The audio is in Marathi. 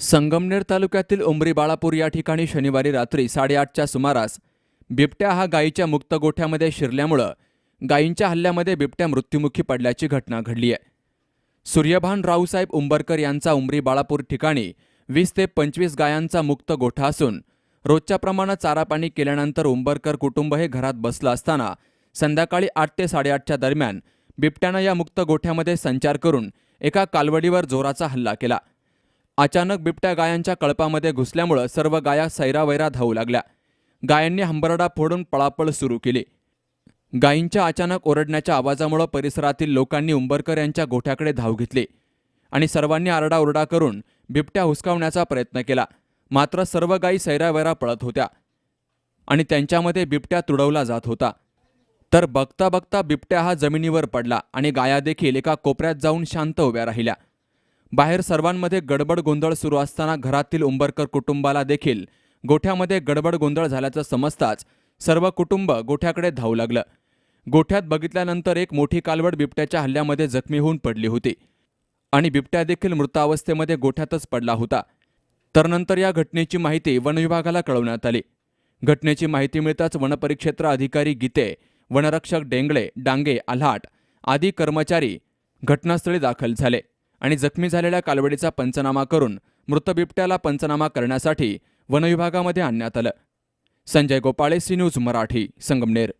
संगमनेर तालुक्यातील उमरी बाळापूर या ठिकाणी शनिवारी रात्री साडेआठच्या सुमारास बिबट्या हा गायीच्या मुक्त गोठ्यामध्ये शिरल्यामुळं गायींच्या हल्ल्यामध्ये बिबट्या मृत्युमुखी पडल्याची घटना घडली आहे. सूर्यभान रावसाहेब उंबरकर यांचा उमरी बाळापूर ठिकाणी वीस ते पंचवीस गायांचा मुक्त गोठा असून रोजच्या प्रमाणात चारापाणी केल्यानंतर उंबरकर कुटुंब हे घरात बसलं असताना संध्याकाळी आठ ते साडेआठच्या दरम्यान बिबट्यानं या मुक्त गोठ्यामध्ये संचार करून एका कालवडीवर जोराचा हल्ला केला. अचानक बिबट्या गायांच्या कळपामध्ये घुसल्यामुळं सर्व गाया सैरावैरा धावू लागल्या. गायांनी हंबरडा फोडून पळापळ सुरू केली. गायींच्या अचानक ओरडण्याच्या आवाजामुळं परिसरातील लोकांनी उंबरकर यांच्या गोठ्याकडे धाव घेतली आणि सर्वांनी आरडाओरडा करून बिबट्या हुसकावण्याचा प्रयत्न केला. मात्र सर्व गायी सैरावैरा पळत होत्या आणि त्यांच्यामध्ये बिबट्या तुडवला जात होता. तर बघता बघता बिबट्या हा जमिनीवर पडला आणि गाया देखील एका कोपऱ्यात जाऊन शांत उभ्या राहिल्या. बाहेर सर्वांमध्ये गडबड गोंधळ सुरू असताना घरातील उंबरकर कुटुंबाला देखील गोठ्यामध्ये गडबड गोंधळ झाल्याचं समजताच सर्व कुटुंब गोठ्याकडे धावू लागलं. गोठ्यात बघितल्यानंतर एक मोठी कालवड बिबट्याच्या हल्ल्यामध्ये जखमी होऊन पडली होती आणि बिबट्या देखील मृतावस्थेमध्ये गोठ्यातच पडला होता. तर नंतर या घटनेची माहिती वनविभागाला कळवण्यात आली. घटनेची माहिती मिळताच वनपरिक्षेत्र अधिकारी गीते वनरक्षक डेंगळे डांगे आल्हाट आदी कर्मचारी घटनास्थळी दाखल झाले. आणि जखमी झालेल्या कालवडीचा पंचनामा करून मृत बिबट्याला पंचनामा करण्यासाठी वनविभागामध्ये आणण्यात आलं. Sanjay Gopale C news Marathi Sangamner.